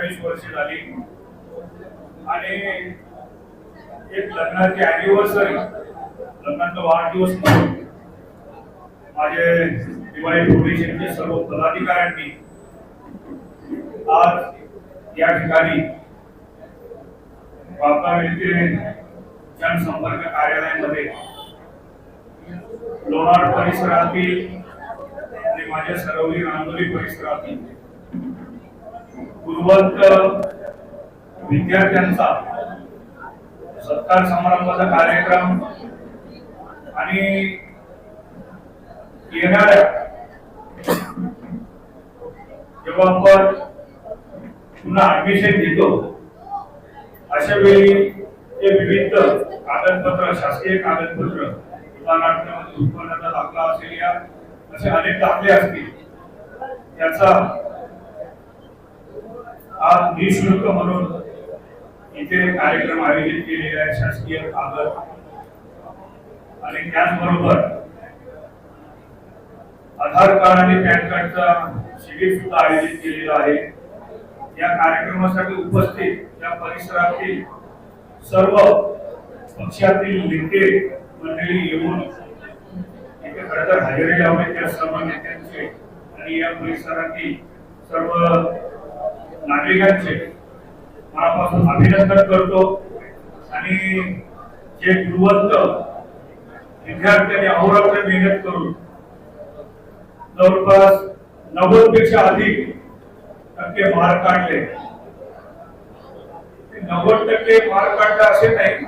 अठ्ठावीस वर्ष झाली. आणि एक लग्नाची अॅनिव्हर्सरी लग्नाचा वाढदिवस म्हणून माझे दिवाळी फाउंडेशनचे सर्व पदाधिकाऱ्यांनी आज या ठिकाणी बापा येथील जनसंपर्क कार्यालयामध्ये लोणार परिसरातील आणि माझ्या सरवली रांगोली परिसरातील पूर्वत विद्यार्थ्यांचा सत्कार समारंभाचा कार्यक्रम आणि येणाऱ्या जेव्हा आपण पुन्हा ऍडमिशन घेतो अशा वेळी ते विविध कागदपत्र शासकीय कागदपत्र उदाहरणार्थ उत्पन्नाचा दाखला असेल या असे अनेक दाखले असतील त्याचा आज निशुल्क म्हणून इथे कार्यक्रम आयोजित केलेले आहे शासकीय कागद आणि त्याचबरोबर आधार कार्ड आणि पॅन कार्डचा शिबिर सुद्धा आयोजित केलेला आहे. या कार्यक्रमासाठी उपस्थित या परिसरातील सर्व पक्षातील नेते मंडळी येऊन इथे खरं तर हजेरी लावले त्या सर्व नेत्यांचे आणि या परिसरातील सर्व नागरिकांचे मनापासून अभिनंदन करतो. आणि जे गुणवंत विद्यार्थ्यांनी अहोरात्र मेहनत करून जवळपास नव्वदपेक्षा अधिक टक्के मार्क काढले. नव्वद टक्के मार्क काढले असे नाही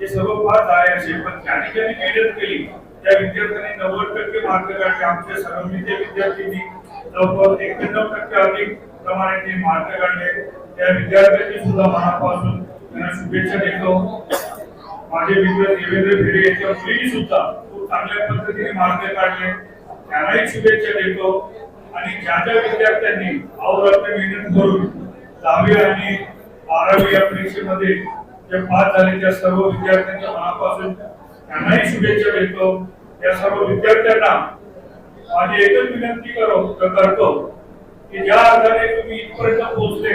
ते सर्व फार झाले असे पण ज्यांनी ज्यांनी मेहनत केली त्या विद्यार्थ्यांनी नव्वद टक्के मार्क काढले. आमच्या सर्वविद्या विद्यार्थ्यांनी जवळपास एक्क्याण्णव टक्के अधिक प्रमाणे ते मार्ग काढले त्या विद्यार्थ्यांनी सुद्धा मनापासून त्यांना शुभेच्छा देतो. माझे मित्र देवेंद्र भिडे यांच्या मुलीने सुद्धा खूप चांगल्या पद्धतीने मार्ग काढले त्यांनाही शुभेच्छा देतो. आणि ज्या ज्या विद्यार्थ्यांनी अवरत्न मेहनत करून दहावी आणि बारावी या परीक्षेमध्ये जे पास झाले त्या सर्व विद्यार्थ्यांच्या मनापासून त्यांनाही शुभेच्छा देतो. या सर्व विद्यार्थ्यांना माझी एकच विनंती करो करतो की ज्या अर्थाने तुम्ही इथपर्यंत पोहोचले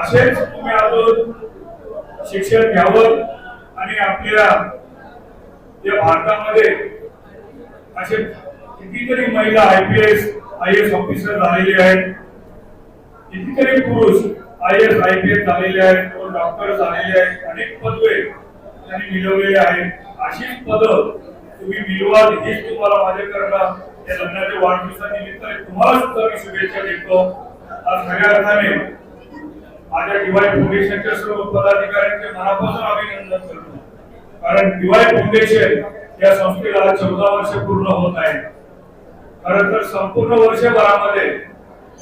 असेच तुम्ही अजून शिक्षण घ्यावं आणि आपल्या या भारतामध्ये असे कितीतरी महिला I P S I S officer झालेले आहेत. कितीतरी पुरुष I S I P S झालेले आहेत कोण डॉक्टर झालेले आहेत. अनेक पदवे त्यांनी मिळवलेले आहेत. अशीच पद तुम्ही मिळवाल हीच तुम्हाला माझ्याकरता या लग्नाच्या वाढदिवसानिमित्त तुम्हाला सुद्धा मी शुभेच्छा देतो. आज खऱ्या अर्थाने माझ्या दिवाळी फाउंडेशनच्या सर्व पदाधिकाऱ्यांचे मनापासून अभिनंदन करतो. कारण दिवाळी फाउंडेशन या संस्थेला चौदा वर्ष पूर्ण होत आहे. खर तर संपूर्ण वर्षभरामध्ये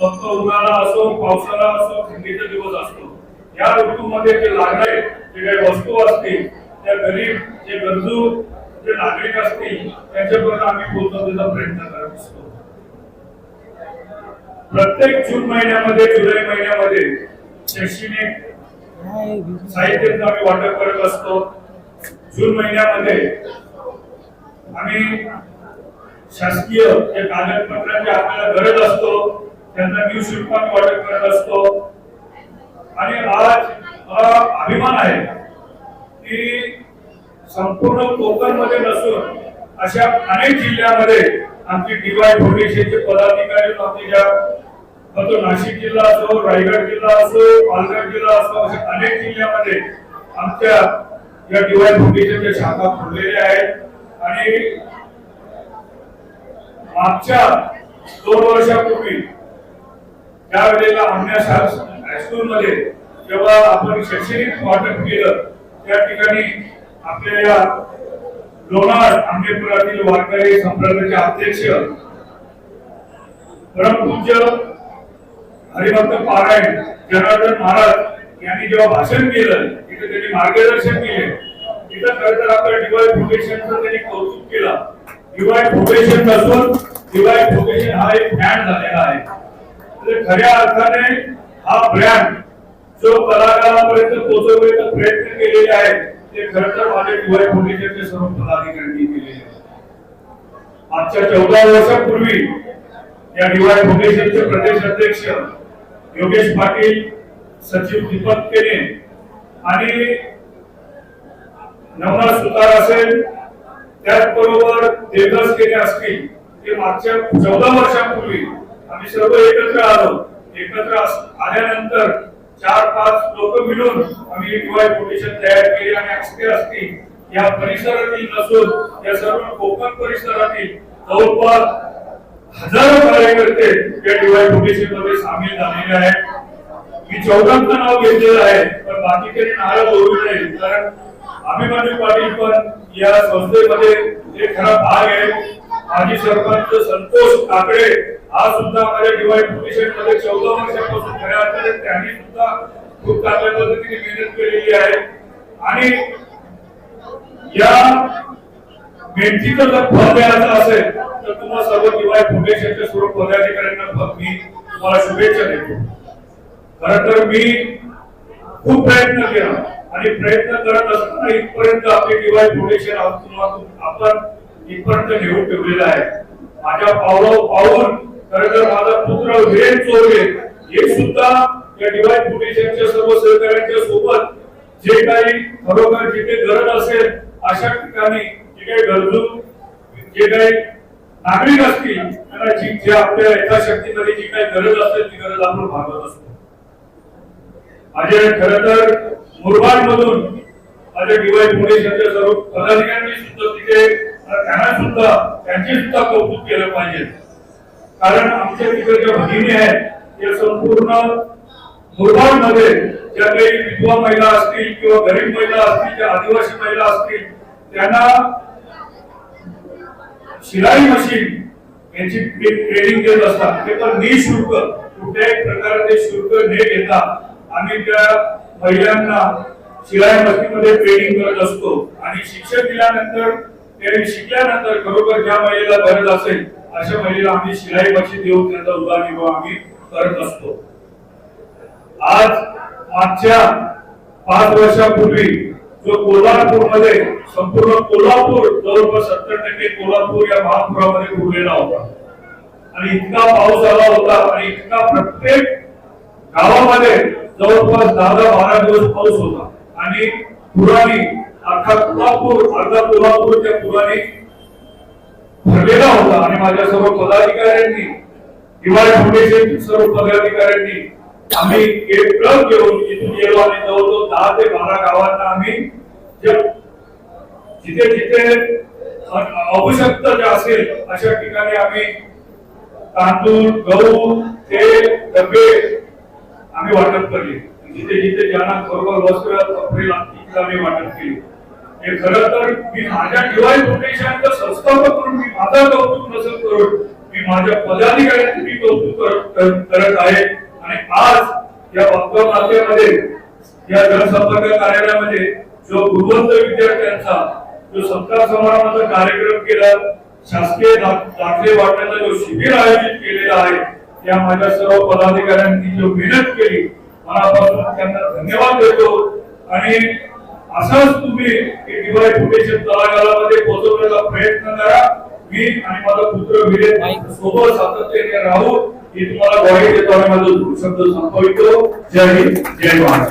फक्त उन्हाळा असो पावसाळा असो थंडीचा दिवस असतो. या ऋतूमध्ये जे लागणारे जे काही वस्तू असतील त्या गरीब जे गरजू जे नागरिक असतील त्यांच्यापर्यंत आम्ही पोहोचवण्याचा प्रयत्न करत. असतो प्रत्येक जून महिन्यामध्ये जुलै महिन्यामध्ये शैक्षणिक साहित्याचं आम्ही वाटप करत असतो. जून महिन्यामध्ये आम्ही शासकीय जे कागदपत्रांची आपल्याला गरज असतो त्यांचा निशुल्क आम्ही वाटप करत असतो. आणि आज अभिमान आहे की संपूर्ण कोकणमध्ये नसून अशा अनेक जिल्ह्यामध्ये आमची डीवाय फाउंडेशनचे पदाधिकारी आमचे ज्या तो नाशिक जिल्हा असो रायगड जिल्हा असो पालघर जिल्हा असो अशा अनेक जिल्ह्यामध्ये आमच्या या डीवाय फाउंडेशनच्या शाखा खुललेल्या आहेत. आणि मागच्या दोन वर्षापूर्वी त्यावेळेला आमच्या हायस्कूलमध्ये जेव्हा आपण शैक्षणिक वाटप केलं त्या ठिकाणी आपल्या या लोणार आंबेपुरातील वारकरी संप्रदायाचे अध्यक्ष परमपूज्य हरिभक्त पारायण जनार्दन महाराज यांनी जेव्हा भाषण केलं तिथे त्यांनी मार्गदर्शन केले. तिथं खरं तर आपल्या डिवाय फाउंडेशनचं त्यांनी कौतुक केलं. डिवाय फाउंडेशन नसून डिवाय फाउंडेशन हा एक ब्रँड झालेला आहे. म्हणजे खऱ्या अर्थाने हा ब्रँड जो कलाकारापर्यंत पोहोचवण्याचा प्रयत्न केलेले आहेत ते खरं तर माझ्या डिवाय फाउंडेशनचे सर्व पदाधिकाऱ्यांनी केलेले आहेत. मागच्या चौदा वर्षापूर्वी या डीवाय फाउंडेशनचे प्रदेश अध्यक्ष योगेश पाटील सचिव दीपक केने आणि नवनाथ सुतार असेल त्याचबरोबर देवदास केने असतील ते मागच्या चौदा वर्षांपूर्वी आम्ही सर्व एकत्र आलो. एकत्र आल्यानंतर चार पाच लोक मिळून आम्ही डीवाय फाउंडेशन तयार केले आणि अक्षय असतील या परिसरातील नसून या सर्व कोकण परिसरातील जवळपास हजारो कार्यकर्ते या डीवाय फाउंडेशनमध्ये सामील झालेले आहेत. मी चौघांचं नाव घेतलेलं आहे पण बाकीचे नाराज होऊ नये कारण अभिमन्यू पाटील पण या संस्थेमध्ये एक खरा भाग आहे. माजी सरपंच संतोष काकडे हा सुद्धा माझ्या डिवाइड फाउंडेशनमध्ये चौदा वर्षापासून खऱ्या अर्थाने त्यांनी सुद्धा खूप चांगल्या पद्धतीने मेहनत केलेली आहे. आणि या मेहनतीचं जर फळ द्यायचं असेल तर तुम्हाला सर्व दिवाळी फाउंडेशनच्या सर्व पदाधिकाऱ्यांना मी तुम्हाला शुभेच्छा देतो. खर तर मी खूप प्रयत्न केला आणि प्रयत्न करत असताना इथपर्यंत आपले दिवाळी फाउंडेशन आपण इथपर्यंत नेऊन ठेवलेलं आहे. माझ्या पावला पाहून खर तर माझा पुत्र वेळ चोरले. हे सुद्धा या डिवाय फाउंडेशनच्या सर्व सहकार्यांच्या सोबत जे काही खरोखर जिथे गरज असेल अशा ठिकाणी जे काही गरजू जे काही नागरिक असतील त्यांना जी जे आपल्या यथाशक्तीमध्ये जी काही गरज असेल ती गरज आपण भागवत असतो. माझे खर तर मुरबाड मधून माझ्या डीवाय फाउंडेशनच्या सर्व पदाधिकाऱ्यांनी सुद्धा तिथे त्यांना सुद्धा त्यांचे सुद्धा कौतुक केलं पाहिजे. कारण आमच्या तिकडच्या भगिनी आहेत त्या संपूर्ण मुरबाडमध्ये ज्या काही विधवा महिला असतील किंवा गरीब महिला असतील ज्या आदिवासी महिला असतील त्यांना शिलाई मशीन यांची ट्रेनिंग देत असतात. ते पण निशुल्क कुठल्याही प्रकारचे शुल्क न घेता आम्ही त्या महिलांना शिलाई मशीन मध्ये ट्रेनिंग करत असतो. आणि शिक्षण दिल्यानंतर त्यांनी शिकल्यानंतर खरोखर ज्या महिलेला गरज असेल अशा महिलेला आम्ही शिलाई मशीन देऊन त्यांचा उदरनिर्वाह आम्ही करत असतो. आज मागच्या पाच वर्षापूर्वी जो कोल्हापूरमध्ये संपूर्ण कोल्हापूर जवळपास सत्तर टक्के कोल्हापूर या महापुरामध्ये बुडलेला होता. आणि इतका पाऊस आला होता आणि इतका प्रत्येक गावामध्ये जवळपास दहा दहा बारा दिवस पाऊस होता. आणि पुराणी अख्खा कोल्हापूर अर्धा कोल्हापूर त्या पुराणी भरलेला होता आणि माझ्या सर्व पदाधिकाऱ्यांनी दिवाळी फाउंडेशन सर्व पदाधिकाऱ्यांनी आम्ही एक ट्रक घेऊन इथून गेलो आणि जवळजवळ दहा ते बारा गावांना आम्ही जिथे जिथे आवश्यकता जे असेल अशा ठिकाणी आम्ही तांदूळ गहू तेल डबे आम्ही वाटप केले जिथे जिथे ज्यांना बरोबर वस्त्र कपडे लागतील आम्ही वाटप केले. हे खरं तर मी माझ्या डिवाय फाउंडेशनचं संस्थापक म्हणून मी माझा कौतुक नसेल करून मी माझ्या पदाधिकाऱ्यांचे मी कौतुक करत- आहे. आणि आज या वास्तव माध्यमामध्ये या जनसंपर्क कार्यालयामध्ये जो गुणवंत विद्यार्थ्यांचा जो सत्कार समारंभाचा कार्यक्रम केला शासकीय दाखले वाटण्याचा जो शिबिर आयोजित केलेला आहे या माझ्या सर्व पदाधिकाऱ्यांनी जो मेहनत केली मनापासून त्यांना धन्यवाद देतो. आणि असंच तुम्ही दिवाळी फुटेशन तळागाळामध्ये पोहोचवण्याचा प्रयत्न करा. मी आणि माझा पुत्र विरेन सोबत सातत्याने राहू. ही तुम्हाला ग्वाही देतो आणि माझा शब्द संपवितो. जय हिंद जय महाराष्ट्र.